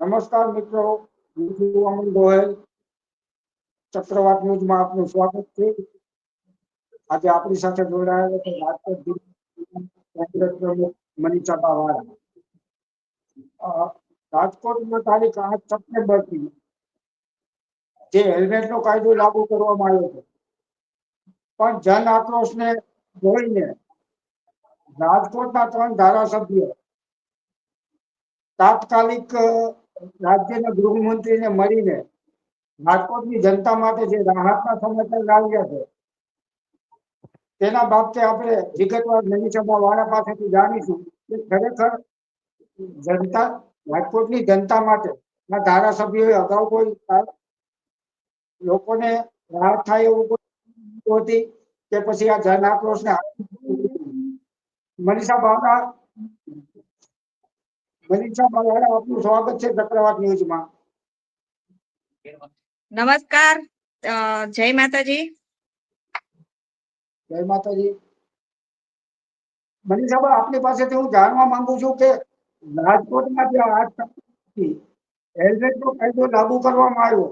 નમસ્કાર મિત્રો, હું અમન ગોહેલ. ચક્રવાત ન્યૂઝમાં આપનું સ્વાગત છે. આજે આપણી સાથે જોડાયેલા છે રાજકોટ જિલ્લા કોંગ્રેસ પ્રમુખ મનીષા વાળા. રાજકોટમાં તારીખ આઠ સપ્ટેમ્બરથી જે હેલ્મેટ નો કાયદો લાગુ કરવામાં આવ્યો છે. પણ જન આક્રોશને જોઈને રાજકોટના ત્રણ ધારાસભ્ય તાત્કાલિક રાજ્યના ગૃહમંત્રીને મળીને રાજકોટની જનતા માટે જે રાહતના સમાચાર લાવ્યા છે, તેના બાબતે આપણે વિગતવાર મનીષાબા વાળા પાસેથી જાણીશું કે ખરેખર જનતા, રાજકોટની જનતા માટે આ ધારાસભ્યોએ અગાઉ કોઈ લોકોને રાહત થાય એવું કોઈ હતી કે પછી આ જન આક્રોશને મનીષા બાબા મનીષા બાવાળા આપનું સ્વાગત છે ચક્રવાત ન્યૂઝમાં. નમસ્કાર જય માતાજી. જય માતાજી. મનીષાબા આપની પાસેથી હું જાણવા માંગુ છું કે રાજકોટમાં જે તારીખથી હેલ્મેટનો કાયદો લાગુ કરવામાં આવ્યો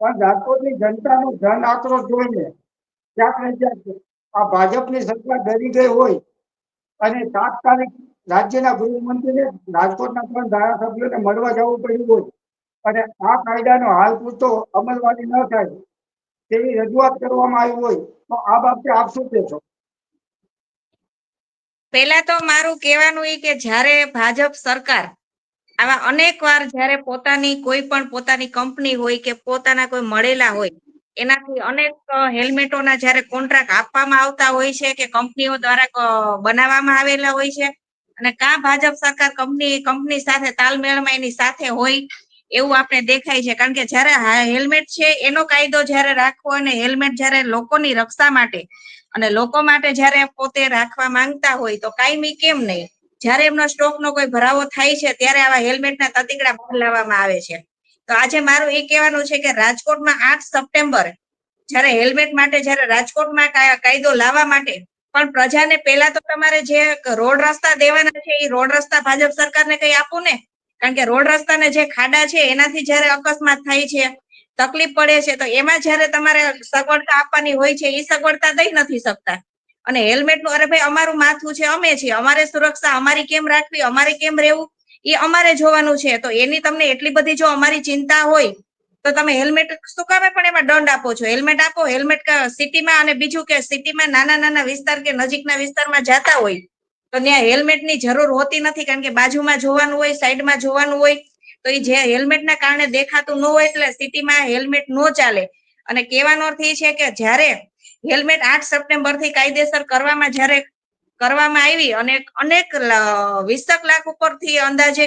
પણ રાજકોટની જનતાનો જન આક્રોશ જોઈને ક્યાંક ને ક્યાંક આ ભાજપની સરકાર ડરી ગઈ હોય અને તાત્કાલિક રાજ્યના ગૃહમંત્રીને રાજકોટના ત્રણ ધારાસભ્યોને મળવા જવું પડ્યું હોય, અને આ કાયદાનો હાલ પૂરતો અમલવારી ન થાય તેવી રજૂઆત કરવામાં આવી હોય, તો આ બાબતે આપ શું કહેશો? પહેલા તો મારું કહેવાનું એ કે જ્યારે ભાજપ સરકાર આવા અનેક વાર જ્યારે પોતાની કોઈ પણ પોતાની કંપની હોય કે પોતાના કોઈ મળેલા હોય, એનાથી અનેક હેલ્મેટોના જ્યારે કોન્ટ્રાક્ટ આપવામાં આવતા હોય છે કે કંપનીઓ દ્વારા બનાવવામાં આવેલા હોય છે અને કા ભાજપ સરકાર કંપની કંપની સાથે તાલમેળમાં એની સાથે હોય એવું આપણે દેખાય છે. કારણ કે જ્યારે હેલ્મેટ છે, એનો કાયદો જ્યારે રાખવો અને હેલ્મેટ જ્યારે લોકોની રક્ષા માટે અને લોકો માટે જ્યારે પોતે રાખવા માંગતા હોય તો કાયમી કેમ નહીં? જ્યારે એમનો સ્ટોકનો કોઈ ભરાવો થાય છે, ત્યારે આવા હેલ્મેટના તતીકડા બહાર લાવવામાં આવે છે. તો આજે મારું એ કહેવાનું છે કે રાજકોટમાં આઠ સપ્ટેમ્બર જ્યારે હેલ્મેટ માટે જ્યારે રાજકોટમાં કાય- કાયદો લાવવા માટે પણ પ્રજાને પહેલા તો તમારે જે રોડ રસ્તા દેવાના છે એ રોડ રસ્તા ભાજપ સરકારને કઈ આપવું ને? કારણ કે રોડ રસ્તાને જે ખાડા છે, એનાથી જ્યારે અકસ્માત થાય છે, તકલીફ પડે છે, તો એમાં જ્યારે તમારે સગવડતા આપવાની હોય છે એ સગવડતા દઈ નથી શકતા. અને હેલ્મેટનું, અરે ભાઈ, અમારું માથું છે, અમે છીએ, અમારે સુરક્ષા, અમારી કેમ રાખવી, અમારે કેમ રહેવું એ અમારે જોવાનું છે. તો એની તમને એટલી બધી જો અમારી ચિંતા હોય તો તમે હેલ્મેટ શું કામે પણ એમાં દંડ આપો છો. હેલ્મેટ આપો, હેલ્મેટ સિટીમાં અને બીજું કે સિટીમાં નાના નાના વિસ્તાર કે નજીકના વિસ્તારમાં જતા હોય, તો ત્યાં હેલ્મેટની જરૂર હોતી નથી, કારણ કે બાજુમાં જોવાનું હોય, સાઈડમાં જોવાનું હોય, તો એ જે હેલ્મેટના કારણે દેખાતું ન હોય, એટલે સિટીમાં હેલ્મેટ ન ચાલે. અને કહેવાનો અર્થ એ છે કે જ્યારે હેલ્મેટ આઠ સપ્ટેમ્બરથી કાયદેસર કરવામાં જ્યારે કરવામાં આવી અને અનેક વીસક લાખ ઉપરથી અંદાજે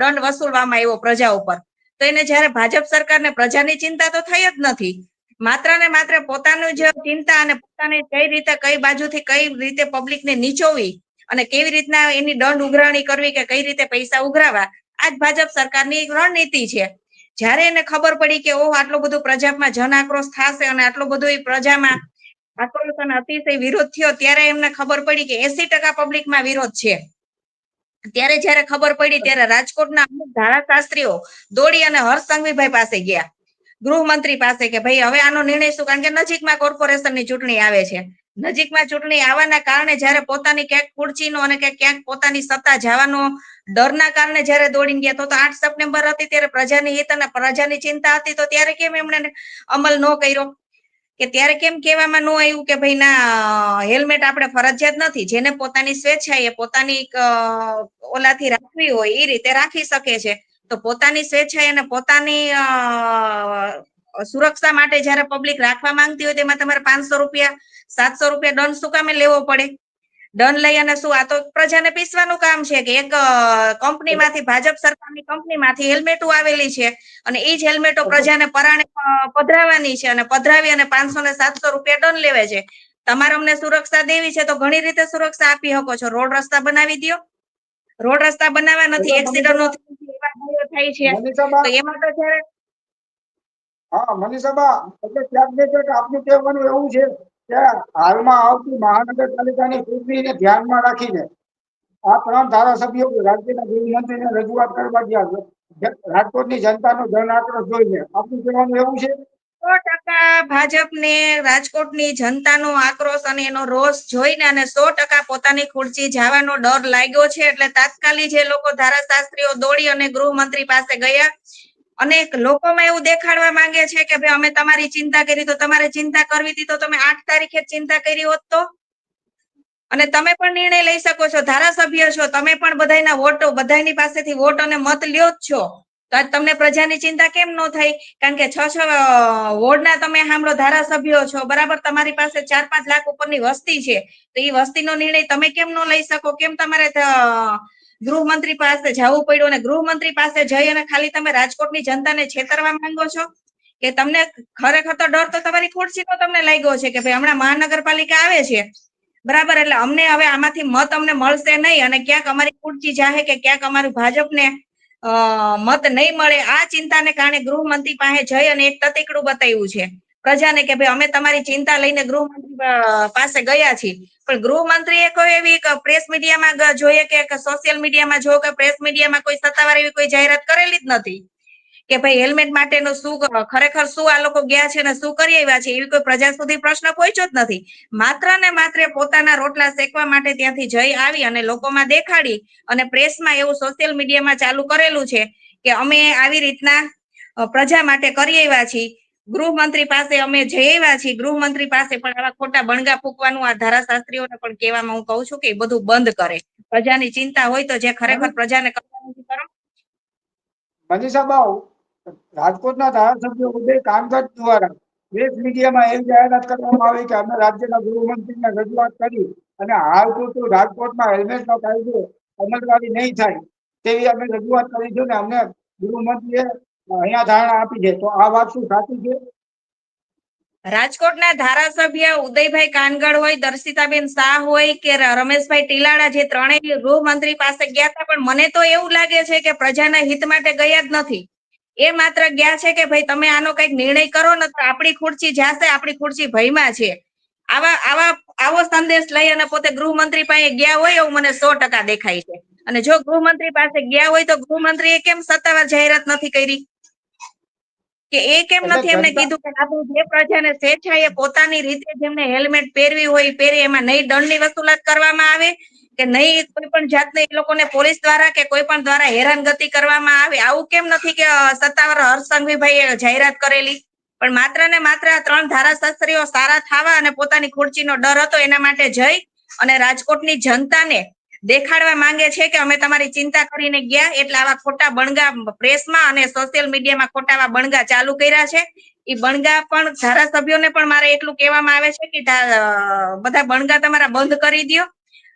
દંડ વસૂલવામાં આવ્યો પ્રજા ઉપર. તો એને જયારે ભાજપ સરકારને પ્રજાની ચિંતા તો થઈ જ નથી. માત્ર ને માત્ર પોતાનું જ ચિંતા અને પોતાને કઈ રીતે, કઈ બાજુથી, કઈ રીતે પબ્લિકને નીચોવી અને કેવી રીતના એની દંડ ઉઘરાણી કરવી કે કઈ રીતે પૈસા ઉઘરાવા, આ જ ભાજપ સરકારની રણનીતિ છે. જ્યારે એને ખબર પડી કે ઓહ, આટલો બધો પ્રજામાં જન આક્રોશ થશે અને આટલો બધો એ પ્રજામાં આક્રોશ અને અતિશય વિરોધ થયો, ત્યારે એમને ખબર પડી કે એસી ટકા પબ્લિકમાં વિરોધ છે. ત્યારે જ્યારે ખબર પડી ત્યારે રાજકોટના અમુક ધારાશાસ્ત્રીઓ દોડી અને હર્ષ પાસે ગયા. ગૃહમંત્રી પાસે કે, ભાઈ, હવે આનો નિર્ણય શું? કારણ કે નજીકમાં કોર્પોરેશનની ચૂંટણી આવે છે. નજીકમાં ચૂંટણી આવવાના કારણે જયારે પોતાની ક્યાંક ખુરચીનો અને કે ક્યાંક પોતાની સત્તા જવાનો ડરના કારણે જ્યારે દોડીને ગયા, તો તો આઠ સપ્ટેમ્બર હતી ત્યારે પ્રજાની હિત અને પ્રજાની ચિંતા હતી, તો ત્યારે કેમ એમણે અમલ ન કર્યો? કે ત્યારે કેમ કહેવામાં ન આવ્યું કે ભાઈ ના, હેલ્મેટ આપણે ફરજિયાત નથી, જેને પોતાની સ્વેચ્છા એ પોતાની ઓલાથી રાખવી હોય એ રીતે રાખી શકે છે. તો પોતાની સ્વેચ્છા અને પોતાની સુરક્ષા માટે જ્યારે પબ્લિક રાખવા માંગતી હોય તેમાં તમારે પાંચસો રૂપિયા, સાતસો રૂપિયા દંડ શું કામે લેવો પડે. દંડ લઈ અને શું? આ તો પ્રજાને પીસવાનું કામ છે કે એક કંપનીમાંથી ભાજપ સરકારની કંપનીમાંથી હેલ્મેટો આવેલી છે અને એ જ હેલ્મેટો પ્રજાને પરાણે પધરાવાની છે અને પધરાવી અને પાંચસો ને સાતસો રૂપિયા દંડ લેવે છે. તમારે અમને સુરક્ષા દેવી છે તો ઘણી રીતે સુરક્ષા આપી શકો છો. રોડ રસ્તા બનાવી દો રોડ રસ્તા બનાવવા નથી એક્સિડન્ટ નો થાય છે. તો એમાં તો જયારે હા મનીષાબા એટલે ત્યાગ આપનું કહેવાનું એવું છે હાલમાં આવતી મહાનગરપાલિકાની ચૂંટણીને ધ્યાનમાં રાખીને આ ત્રણ ધારાસભ્યો રાજ્યના ગૃહમંત્રીને રજૂઆત કરવા ગયા છે. રાજકોટની જનતાનો જન આક્રોશ જોઈને આપનું કહેવાનું એવું છે? સો ટકા ભાજપને રાજકોટની જનતાનો આક્રોશ અને એનો રોષ જોઈને અને સો ટકા પોતાની ખુરશી જવાનો ડર લાગ્યો છે. એટલે તાત્કાલિક જે લોકો ધારાશાસ્ત્રીઓ દોડી અને ગૃહમંત્રી પાસે ગયા અને લોકોમાં એવું દેખાડવા માંગે છે કે ભાઈ અમે તમારી ચિંતા કરી, તો તમારે ચિંતા કરવી હતી તો તમે આઠ તારીખે ચિંતા કરી હોત તો? અને તમે પણ નિર્ણય લઈ શકો છો, ધારાસભ્ય છો, તમે પણ બધાના વોટો બધાની પાસેથી વોટ અને મત લ્યો જ છો. તો આજ તમને પ્રજાની ચિંતા કેમ ન થાય કારણ કે છ છ વોર્ડના તમે સાંભળો, ધારાસભ્યો છો, બરાબર? તમારી પાસે ચાર પાંચ લાખ ઉપરની વસ્તી છે. તો એ વસ્તીનો નિર્ણય તમે કેમ ન લઈ શકો? કેમ તમારે ગૃહમંત્રી પાસે જવું પડ્યું અને ગૃહમંત્રી પાસે જઈ અને ખાલી તમે રાજકોટની જનતાને છેતરવા માંગો છો? કે તમને ખરેખર તો ડર તો તમારી ખુરશીનો તમને લાગ્યો છે કે ભાઈ હમણાં મહાનગરપાલિકા આવે છે. બરાબર, એટલે અમને હવે આમાંથી મત અમને મળશે નહીં અને ક્યાંક અમારી ખુરશી જાહે કે ક્યાંક અમારું ભાજપને મત નહીં મળે. આ ચિંતાને કારણે ગૃહમંત્રી પાસે જઈ અને એક તતીકડું બતાવ્યું છે. પ્રજાને કે ભાઈ, અમે તમારી ચિંતા લઈને ગૃહમંત્રી પાસે ગયા છીએ. પણ ગૃહમંત્રીએ કોઈ એવી પ્રેસ મીડિયામાં જોઈએ કે સોશિયલ મીડિયામાં જો કે પ્રેસ મીડિયામાં કોઈ સત્તાવાર એવી કોઈ જાહેરાત કરેલી જ નથી. કે ભાઈ, હેલ્મેટ માટેનું શું ખરેખર શું આ લોકો ગયા છે અને શું કરી આવ્યા છે, એવી કોઈ પ્રજા સુધી પ્રશ્ન પહોંચ્યો જ નથી. માત્ર ને માત્ર પોતાના રોટલા શેકવા માટે ત્યાંથી જઈ આવી અને લોકોમાં દેખાડી અને પ્રેસમાં એવું સોશિયલ મીડિયામાં ચાલુ કરેલું છે કે અમે આવી રીતના પ્રજા માટે કરી આવ્યા છીએ. ગૃહમંત્રી પાસે અમે જઈ છીએ ગૃહમંત્રી પાસે પણ આવા ખોટા બણગા ફૂકવાનું આ ધારાશાસ્ત્રીઓને પણ કહેવામાં હું કહું છું કે એ બધું બંધ કરે. પ્રજાની ચિંતા હોય તો જે ખરેખર પ્રજાને કરવાનું કરો મનીષા બાઉ રાજકોટના ધારાસભ્ય ઉદય કામકાજ દ્વારા પ્રેસ મીડિયામાં એવી જાહેરાત કરવામાં આવી કે અમે રાજ્યના ગૃહમંત્રીને રજૂઆત કરી અને હાલ પૂરતું રાજકોટમાં હેલ્મેટનો કાયદો અમલવારી નહીં થાય તેવી અમે રજૂઆત કરી છે ને અમને ગૃહમંત્રીએ અહીંયા ધારણા આપી છે. તો આ વાત શું સાચી છે? રાજકોટના ધારાસભ્ય ઉદયભાઈ કાનગડ હોય, દર્શિતાબેન શાહ હોય કે રમેશભાઈ ટીલાડા જે ત્રણેય ગૃહમંત્રી પાસે ગયા હતા, પણ મને તો એવું લાગે છે કે પ્રજાના હિત માટે ગયા જ નથી. એ માત્ર ગયા છે કે ભાઈ તમે આનો કંઈક નિર્ણય કરો ને તો આપણી ખુરશી જાશે, આપણી ખુરશી ભયમાં છે. આવા આવા, આવો સંદેશ લઈ અને પોતે ગૃહમંત્રી પાસે ગયા હોય એવું મને સો ટકા દેખાય છે. અને જો ગૃહમંત્રી પાસે ગયા હોય તો ગૃહમંત્રીએ કેમ સત્તાવાર જાહેરાત નથી કરી? કે એ કેમ નથી એમને કીધું કે આપણે જે પ્રજાને સ્વેચ્છાએ પોતાની રીતે જેમને હેલ્મેટ પહેરવી હોય પહેરે એમાં નહીં દંડની વસૂલાત કરવામાં આવે કે નહીં કોઈ પણ જાતને એ લોકોને પોલીસ દ્વારા કે કોઈ પણ દ્વારા હેરાનગતિ કરવામાં આવે આવું કેમ નથી કે સત્તાવાર હર્ષ સંઘવીભાઈએ જાહેરાત કરેલી? પણ માત્ર ને માત્ર આ ત્રણ ધારાશાસ્ત્રીઓ સારા થવા અને પોતાની ખુરચીનો ડર હતો એના માટે જઈ અને રાજકોટની જનતાને દેખાડવા માંગે છે કે અમે તમારી ચિંતા કરીને ગયા એટલે આવા ખોટા બણગા પ્રેસમાં અને સોશિયલ મીડિયામાં ખોટા આવા બણગા ચાલુ કર્યા છે. એ બણગા પણ ધારાસભ્યોને પણ મારે એટલું કહેવામાં આવે છે કે બધા બણગા તમારા બંધ કરી દ્યો.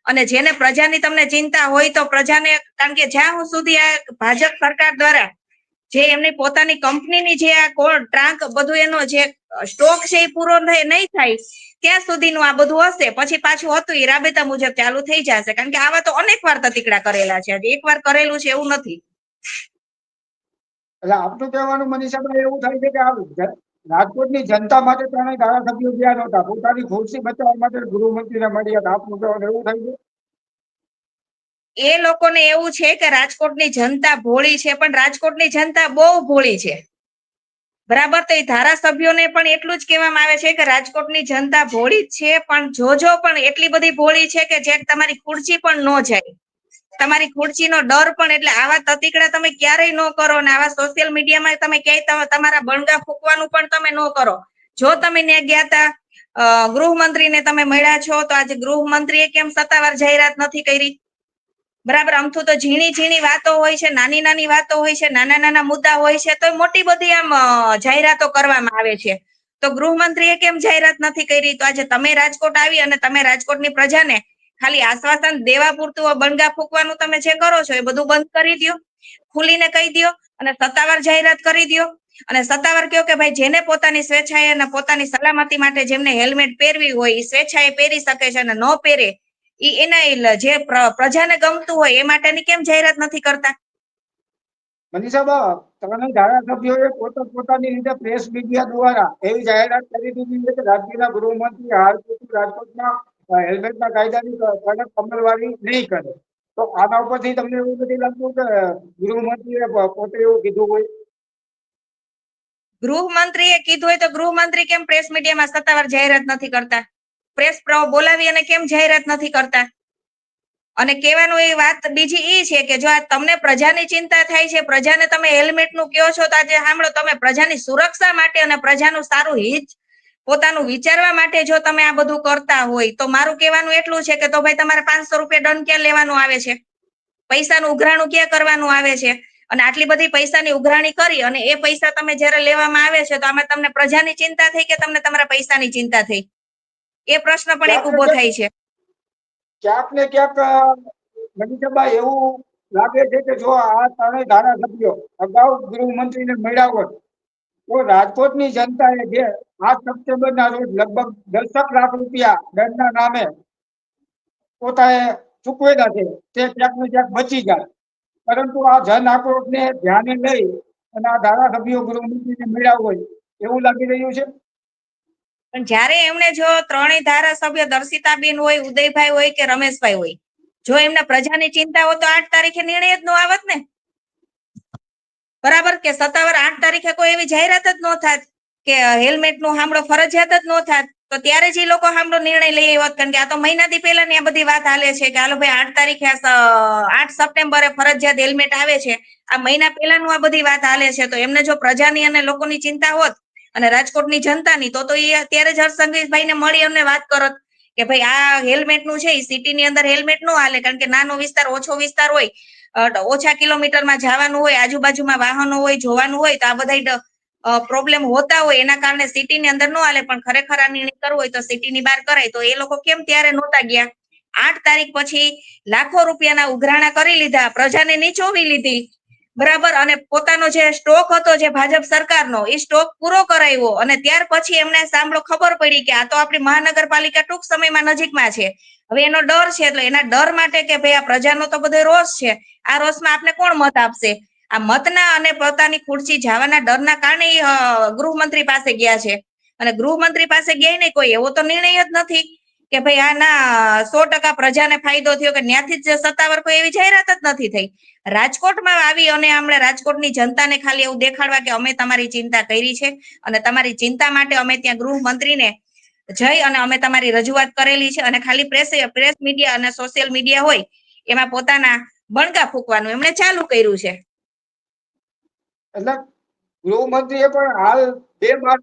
અને જેને પ્રજાની તમને ચિંતા હોય તો પ્રજાને, કારણ કે જ્યાં સુધી આ ભાજપ સરકાર દ્વારા જે એમની પોતાની કંપનીની જે આ ટ્રાંક બધું એનો જે સ્ટોક છે એ પૂરો નહીં થાય, ત્યાં સુધીનું આ બધું હશે. પછી પાછું હતું એ રાબેતા મુજબ ચાલુ થઈ જશે. કારણ કે આવા તો અનેક વાર તતીકડા કરેલા છે. એક વાર કરેલું છે એવું નથી. એટલે આપનું કહેવાનું મનીષાભાઈ, એવું થાય છે કે આ રાજકોટની જનતા માટે ત્રણેય ધારાસભ્યો ગયા નહોતા. પોતાની ખુરશી બચાવવા માટે ગૃહમંત્રીને મળ્યા આપનું કહેવાનું એવું થાય છે? એ લોકોને એવું છે કે રાજકોટની જનતા ભોળી છે પણ રાજકોટની જનતા બહુ ભોળી છે. બરાબર? તો એ ધારાસભ્યોને પણ એટલું જ કહેવામાં આવે છે કે રાજકોટની જનતા ભોળી જ છે પણ જોજો પણ એટલી બધી ભોળી છે કે જે તમારી ખુરશી પણ ન જાય. તમારી ખુરશીનો ડર પણ એટલે આવા તતીકડા તમે ક્યારેય ન કરો ને આવા સોશિયલ મીડિયામાં તમે ક્યાંય તમે તમારા બણગા ફૂકવાનું પણ તમે ન કરો. જો તમે ત્યાં ગયા તા અ, ગૃહમંત્રીને તમે મળ્યા છો તો આજે ગૃહમંત્રીએ કેમ સત્તાવાર જાહેરાત નથી કરી? બરાબર અમથું તો ઝીણી ઝીણી વાતો હોય છે, નાની નાની વાતો હોય છે, નાના નાના મુદ્દા હોય છે તો મોટી બધી આમ જાહેરાતો કરવામાં આવે છે. તો ગૃહમંત્રીએ કેમ જાહેરાત નથી કરી? તો આજે તમે રાજકોટ આવી અને તમે રાજકોટની પ્રજાને ખાલી આશ્વાસન દેવા પૂરતું બનગા ફૂંકવાનું તમે જે કરો છો, એ બધું બંધ કરી દ્યો, ખુલીને કહી દ્યો અને સત્તાવાર જાહેરાત કરી દ્યો. અને સત્તાવાર કહો કે ભાઈ, જેને પોતાની સ્વેચ્છાએ અને પોતાની સલામતી માટે જેમને હેલ્મેટ પહેરવી હોય એ સ્વેચ્છાએ પહેરી શકે છે અને ન પહેરે ઈ એના જે પ્રજાને ગમતું હોય એ માટેની કેમ જાહેરાત નથી કરતા? મનીષાબા ત્રણેય ધારાસભ્યોએ પોતે પોતાની રીતે પ્રેસ મીડિયા દ્વારા એવી જાહેરાત કરી દીધી છે કે રાજ્યના ગૃહમંત્રી હાલ પૂરતું રાજકોટમાં હેલ્મેટના કાયદાની કડક અમલવારી નહીં કરે. તો આના ઉપરથી તમને એવું નથી લાગતું કે ગૃહમંત્રીએ પોતે એવું કીધું હોય? ગૃહમંત્રીએ કીધું હોય તો ગૃહમંત્રી કેમ પ્રેસ મીડિયામાં સત્તાવાર જાહેરાત નથી કરતા? પ્રેસ પ્ર- બોલાવી અને કેમ જાહેરાત નથી કરતા? અને કહેવાનું એ વાત બીજી એ છે કે જો આ તમને પ્રજાની ચિંતા થાય છે, પ્રજાને તમે હેલ્મેટનું કહો છો તો આજે સાંભળો, તમે પ્રજાની સુરક્ષા માટે અને પ્રજાનું સારું હિત પોતાનું વિચારવા માટે જો તમે આ બધું કરતા હોય, તો મારું કહેવાનું એટલું છે કે તો ભાઈ તમારે પાંચસો રૂપિયા દંડ ક્યાં લેવાનું આવે છે? પૈસાનું ઉઘરાણું ક્યાં કરવાનું આવે છે? અને આટલી બધી પૈસાની ઉઘરાણી કરી અને એ પૈસા તમે જ્યારે લેવામાં આવે છે, તો આમાં તમને પ્રજાની ચિંતા થઈ કે તમને તમારા પૈસાની ચિંતા થઈ? એ પ્રશ્ન પણ એક ઊભો થાય છે. ક્યાંક ને ક્યાંક અ, મનીષાભાઈ એવું લાગે છે કે જો આ ત્રણેય ધારાસભ્યો અગાઉ ગૃહમંત્રીને મળ્યા હોત તો રાજકોટની જનતાએ જે આઠ સપ્ટેમ્બરના રોજ લગભગ દસક લાખ રૂપિયા દંડના નામે પોતાએ ચૂકવેલા છે તે ક્યાંક ને ક્યાંક બચી જાય. પરંતુ આ જન આક્રોશને ધ્યાને લઈ અને આ ધારાસભ્યો ગૃહમંત્રીને મળ્યા હોય એવું લાગી રહ્યું છે? પણ જ્યારે એમણે જો ત્રણેય ધારાસભ્ય દર્શિતાબેન હોય, ઉદયભાઈ હોય કે રમેશભાઈ હોય, જો એમને પ્રજાની ચિંતા હોય તો આઠ તારીખે નિર્ણય જ ન આવત ને? બરાબર? કે સત્તાવાર આઠ તારીખે કોઈ એવી જાહેરાત જ ન થાત કે હેલ્મેટનું હામડો ફરજિયાત જ ન થાત. તો ત્યારે જ એ લોકો હામડો નિર્ણય લઈ આવ્યો. કારણ કે આ તો મહિનાથી પહેલાની આ બધી વાત હાલે છે કે, હાલો ભાઈ, આઠ તારીખે આઠ સપ્ટેમ્બરે ફરજિયાત હેલ્મેટ આવે છે. આ મહિના પહેલાનું આ બધી વાત હાલે છે. તો એમને જો પ્રજાની અને લોકોની ચિંતા હોત અને રાજકોટની જનતાની, તો તો એ અત્યારે જ હર્ષસંઘવીભાઈ ને મળી અમને વાત કરત કે ભાઈ આ હેલ્મેટનું છે સિટી ની અંદર હેલ્મેટ નો હાલે, કારણ કે નાનો વિસ્તાર, ઓછો વિસ્તાર હોય ઓછા કિલોમીટરમાં જવાનું હોય, આજુબાજુમાં વાહનો હોય, જોવાનું હોય, તો આ બધા પ્રોબ્લેમ હોતા હોય, એના કારણે સિટી ની અંદર નો હાલે, પણ ખરેખર આ નિર્ણય કરવો હોય તો સિટી ની બહાર કરાય, તો એ લોકો કેમ ત્યારે નહોતા ગયા? આઠ તારીખ પછી લાખો રૂપિયાના ઉઘરાણા કરી લીધા, પ્રજાને નીચોવી લીધી બરાબર? અને પોતાનો જે સ્ટોક હતો જે ભાજપ સરકારનો, એ સ્ટોક પૂરો કરાવ્યો. અને ત્યાર પછી એમને સાંભળો ખબર પડી કે આ તો આપણી મહાનગરપાલિકા ટૂંક સમયમાં નજીકમાં છે. હવે એનો ડર છે એટલે એના ડર માટે કે ભાઈ આ પ્રજાનો તો બધો રોષ છે. આ રોષમાં આપને કોણ મત આપશે? આ મતના અને પોતાની ખુરશી જવાના ડરના કારણે ગૃહમંત્રી પાસે ગયા છે. અને ગૃહમંત્રી પાસે ગયા નહીં કોઈ, એવો તો નિર્ણય જ નથી. કે ભાઈ આના સો ટકા પ્રજાને ફાયદો થયો કે ત્યાંથી જ સત્તાવાર કોઈ એવી જાહેરાત જ નથી થઈ. રાજકોટમાં આવી અને આપણે રાજકોટની જનતાને ખાલી એવું દેખાડવા કે અમે તમારી ચિંતા કરી છે અને તમારી ચિંતા માટે અમે ત્યાં ગૃહમંત્રીને જઈ અને અમે તમારી રજૂઆત કરેલી છે અને ખાલી પ્રેસ પ્રેસ મીડિયા અને સોશિયલ મીડિયા હોય એમાં પોતાના બણગા ફૂંકવાનું. એમણે ચાલુ કર્યું છે. એટલે ગૃહમંત્રીએ પણ હાલ બે માસ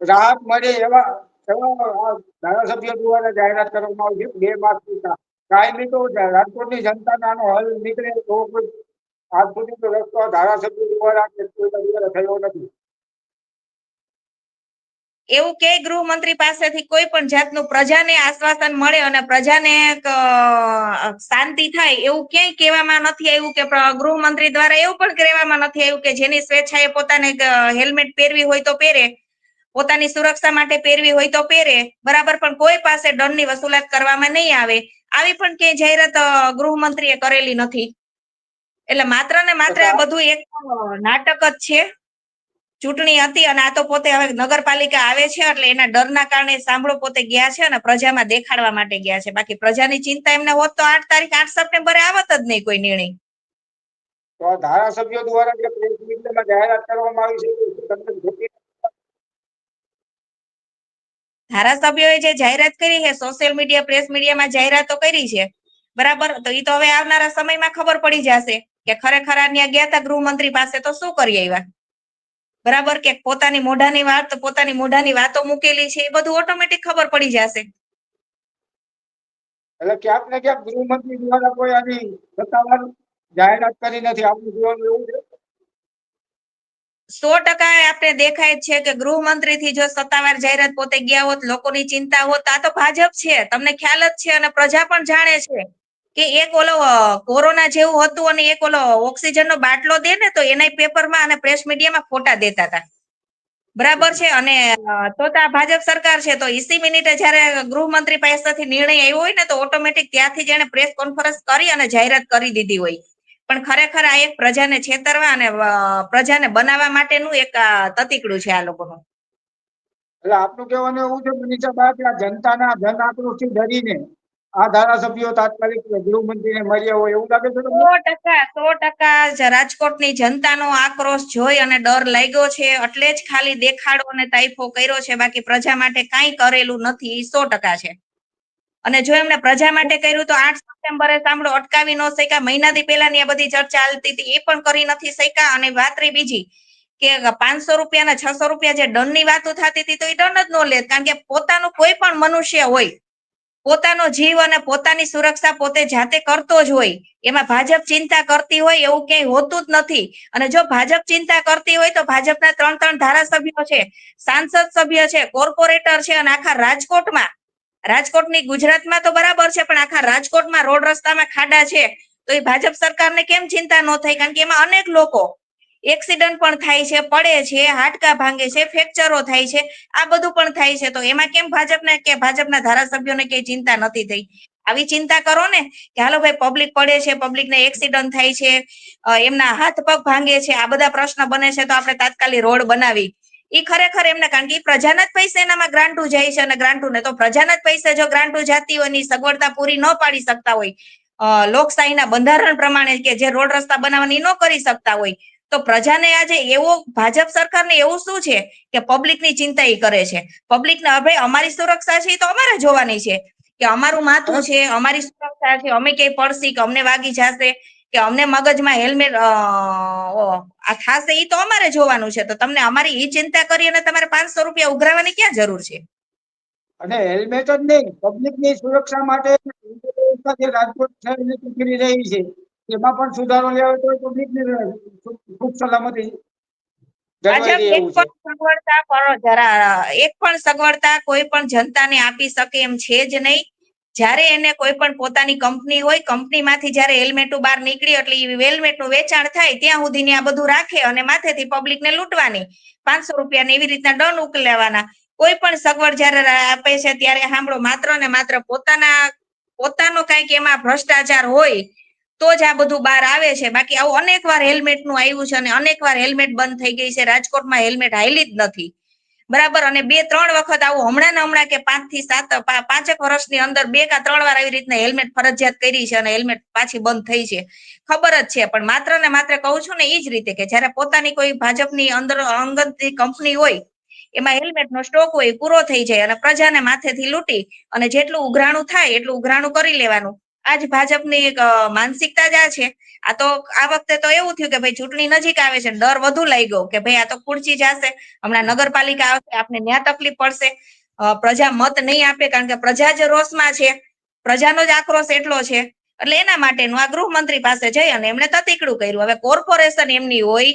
રાહત મળે એવા ધારાસભ્યો દ્વારા જાહેરાત કરવામાં આવી છે. બે માસ કાયમી તો રાજકોટની જનતાને આનો હલ નીકળે તો કોઈ આજ સુધી તો રસ્તો ધારાસભ્ય દ્વારા થયો નથી. એવું કે ગૃહમંત્રી પાસેથી કોઈ પણ જાતનું પ્રજાને આશ્વાસન મળે અને પ્રજાને શાંતિ થાય એવું ક્યાંય કહેવામાં નથી આવ્યું કે ગૃહમંત્રી દ્વારા એવું પણ કહેવામાં નથી આવ્યું કે જેની સ્વેચ્છાએ પોતાને હેલ્મેટ પહેરવી હોય તો પહેરે. પોતાની સુરક્ષા માટે પહેરવી હોય તો પહેરે. બરાબર પણ કોઈ પાસે દંડની વસૂલાત કરવામાં નહીં આવે. આવી પણ ક્યાંય જાહેરાત ગૃહમંત્રીએ કરેલી નથી. એટલે માત્ર ને માત્ર આ બધું એક નાટક જ છે. ચૂંટણી હતી અને આ તો પોતે હવે નગરપાલિકા આવે છે એટલે એના ડરના કારણે સાંભળો પોતે ગયા છે અને પ્રજામાં દેખાડવા માટે ગયા છે. બાકી પ્રજાની ચિંતા એમને હોત તો આઠ તારીખ આઠ સપ્ટેમ્બરે આવત જ નહીં કોઈ નિર્ણય. તો ધારાસભ્યો દ્વારા જે પ્રેસ મીટમાં જાહેરાત કરવામાં આવી છે ધારાસભ્યોએ જે જાહેરાત કરી છે સોશિયલ મીડિયા પ્રેસ મીડિયામાં જાહેરાતો કરી છે, બરાબર? તો એ તો હવે આવનારા સમયમાં ખબર પડી જશે કે ખરેખર ત્યાં ગયા હતા ગૃહમંત્રી પાસે તો શું કરી આવ્યા? બરાબર? કે પોતાની મોઢાની વાત, પોતાની મોઢાની વાતો મૂકેલી છે, એ બધું ઓટોમેટિક ખબર પડી જશે. એટલે ક્યાંક ને ક્યાંક ગૃહમંત્રી દ્વારા કોઈ આની સત્તાવાર જાહેરાત કરી નથી? આપણું જીવન એવું છે સો ટકા આપણે દેખાય છે કે ગૃહમંત્રી થી જો સત્તાવાર જાહેરાત પોતે ગયા હોત, લોકોની ચિંતા હોત, આ તો ભાજપ છે, તમને ખ્યાલ જ છે અને પ્રજા પણ જાણે છે કે એક ઓલો કોરોના જેવું હતું અને એક ઓલો ઓક્સિજન નો બાટલો દે ને તો એના પેપરમાં અને પ્રેસ મીડિયામાં ફોટા દેતા હતા. બરાબર છે? અને તો આ ભાજપ સરકાર છે, તો ઈસી મિનિટે જયારે ગૃહમંત્રી પાસેથી નિર્ણય આવ્યો હોય ને તો ઓટોમેટિક ત્યાંથી જેને પ્રેસ કોન્ફરન્સ કરી અને જાહેરાત કરી દીધી હોય. પણ ખરેખર આ એક પ્રજાને છેતરવા અને પ્રજાને બનાવવા માટેનું એક તતીકડું છે આ લોકોનું. એટલે આપનું કહેવાનું એવું છે મનીષાબા કે આ જનતાના ધન આક્રોશથી ડરીને આ ધારાસભ્યો તાત્કાલિક ગૃહમંત્રીને મળ્યા હોય એવું લાગે છે સો ટકા સો ટકા રાજકોટની જનતાનો આક્રોશ જોઈ અને ડર લાગ્યો છે. એટલે જ ખાલી દેખાડો અને તાઇફો કર્યો છે. બાકી પ્રજા માટે કાંઈ કરેલું નથી. સો ટકા છે. અને જો એમણે પ્રજા માટે કર્યું તો આઠ સપ્ટેમ્બરે સાંભળો, અટકાવી ન શક્યા. મહિનાથી પહેલાની આ બધી ચર્ચા ચાલતી હતી, એ પણ કરી નથી શક્યા. અને વાત રહી બીજી, કે પાંચસો રૂપિયાના છસો રૂપિયા જે દંડની વાતો થતી હતી તો એ દંડ જ ન લે, કારણ કે પોતાનું કોઈ પણ મનુષ્ય હોય, પોતાનો જીવ અને પોતાની સુરક્ષા પોતે જાતે કરતો જ હોય, એમાં ભાજપ ચિંતા કરતી હોય એવું ક્યાંય હોતું જ નથી. અને જો ભાજપ ચિંતા કરતી હોય તો ભાજપના ત્રણ ત્રણ ધારાસભ્યો છે, સાંસદ સભ્ય છે, કોર્પોરેટર છે અને આખા રાજકોટમાં રાજકોટની ગુજરાતમાં તો બરાબર છે, પણ આખા રાજકોટમાં રોડ રસ્તામાં ખાડા છે. તો એ ભાજપ સરકારને કેમ ચિંતા ન થાય? કારણ કે એમાં અનેક લોકો એક્સિડન્ટ પણ થાય છે, પડે છે, હાડકા ભાંગે છે ફ્રેક્ચરો થાય છે, આ બધું પણ થાય છે. તો એમાં કેમ ભાજપને કે ભાજપના ધારાસભ્યોને કઈ ચિંતા નથી થઈ? આવી ચિંતા કરો ને કે હાલો ભાઈ પબ્લિક પડે છે પબ્લિકને એક્સિડન્ટ થાય છે એમના હાથ પગ ભાંગે છે, આ બધા પ્રશ્ન બને છે, તો આપણે તાત્કાલિક રોડ બનાવી. ઈ ખરેખર એમને કારણ કે પ્રજાના જ પૈસા એનામાં ગ્રાન્ટુ જાય છે અને ગ્રાન્ટુ ને તો પ્રજાના જ પૈસા જો ગ્રાન્ટુ જાતી હોયની સગવડતા પૂરી ન પાડી શકતા હોય લોકશાહીના બંધારણ પ્રમાણે કે જે રોડ રસ્તા બનાવવાની ન કરી શકતા હોય તો પ્રજાને આજે એવો ભાજપ સરકારને એવું શું છે કે પબ્લિકની ચિંતા એ કરે છે. પબ્લિકને હવે અમારી સુરક્ષા છે તો અમારે જોવાની છે કે અમારું માથું છે અમારી સુરક્ષા છે અમે ક્યાંય પડશી કે અમને વાગી જશે. કે અમને મગજમાં હેલ્મેટ આ ખાસ એ તો અમારે જોવાનું છે. તો તમને અમારી એ ચિંતા કરી અને તમારે પાંચસો રૂપિયા ઉઘરાવાની ક્યાં જરૂર છે? અને હેલ્મેટ જ નહીં પબ્લિકની સુરક્ષા માટે જે રાજકોટ શહેરની ચૂંટણી રહી છે. એમાં પણ સુધારો લેવો તો પબ્લિકની ખૂબ સલામતી સગવડતા એક પણ સગવડતા કોઈ પણ જનતાને આપી શકે એમ છે જ નહીં. જ્યારે એને કોઈ પણ પોતાની કંપની હોય, કંપનીમાંથી જ્યારે હેલ્મેટો બહાર નીકળી એટલે એ હેલ્મેટનું વેચાણ થાય, ત્યાં સુધીની આ બધું રાખે અને માથેથી પબ્લિકને લૂંટવાની. પાંચસો રૂપિયા એવી રીતના દંડ ઉકલાવવાના કોઈ પણ સગવડ જ્યારે આપે છે ત્યારે સાંભળો, માત્ર ને માત્ર પોતાના, પોતાનો કંઈક એમાં ભ્રષ્ટાચાર હોય, તો જ આ બધું બહાર આવે છે. બાકી આવું અનેક વાર હેલ્મેટનું આવ્યું છે અને અનેક વાર હેલ્મેટ બંધ થઈ ગઈ છે. રાજકોટમાં હેલ્મેટ હાલી જ નથી. બરાબર? અને બે, ત્રણ વખત આવું હમણાં હમણાં કે પાંચથી સાત પાંચેક વર્ષની અંદર બે કા ત્રણ વાર આવી રીતના હેલ્મેટ ફરજિયાત કરી છે અને હેલ્મેટ પાછી બંધ થઈ છે. ખબર જ છે, પણ માત્ર ને માત્ર કહું છું ને એ જ રીતે કે જ્યારે પોતાની કોઈ ભાજપની અંદર અંગત કંપની હોય, એમાં હેલ્મેટ નો સ્ટોક હોય પૂરો થઈ જાય અને પ્રજાને માથેથી લૂંટી અને જેટલું ઉઘરાણું થાય એટલું ઉઘરાણું કરી લેવાનું. આજ ભાજપની માનસિકતા જ આ છે. આ તો, આ વખતે તો એવું થયું કે ભાઈ ચૂંટણી નજીક આવે છે ડર વધુ લઈ ગયો કે ભાઈ આ તો ખુરચી જશે, હમણાં નગરપાલિકા આવશે, આપને ન્યા તકલીફ પડશે. પ્રજા મત નહીં આપે કારણ કે પ્રજા જ રોષમાં છે. પ્રજાનો જ આક્રોશ એટલો છે. એટલે એના માટેનું આ ગૃહમંત્રી પાસે જઈ અને એમણે તતીકડું કર્યું. હવે કોર્પોરેશન એમની હોય,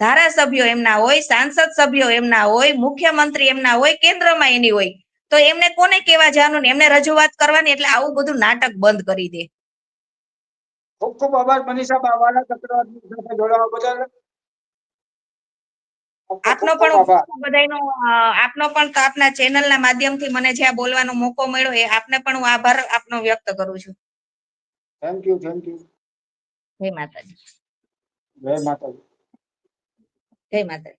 ધારાસભ્યો એમના હોય, સાંસદ સભ્યો એમના હોય, મુખ્યમંત્રી એમના હોય, કેન્દ્રમાં એની હોય. તો એમને કોને કેવા જવાનું ને? એમને રજૂઆત કરવાની એટલે આવું બધું નાટક બંધ કરી દે. ખૂબ ખૂબ આભાર મનીષા બાવાના ચક્રવર્તી જોડાવા બદલ આપનો પણ બધાનો આપનો પણ આપના ચેનલના માધ્યમથી મને જે આ બોલવાનો મોકો મળ્યો એ આપને પણ હું આભાર આપનો વ્યક્ત કરું છું. થેન્ક યુ થેન્ક યુ જય માતાજી. જય માતાજી. જય માતાજી.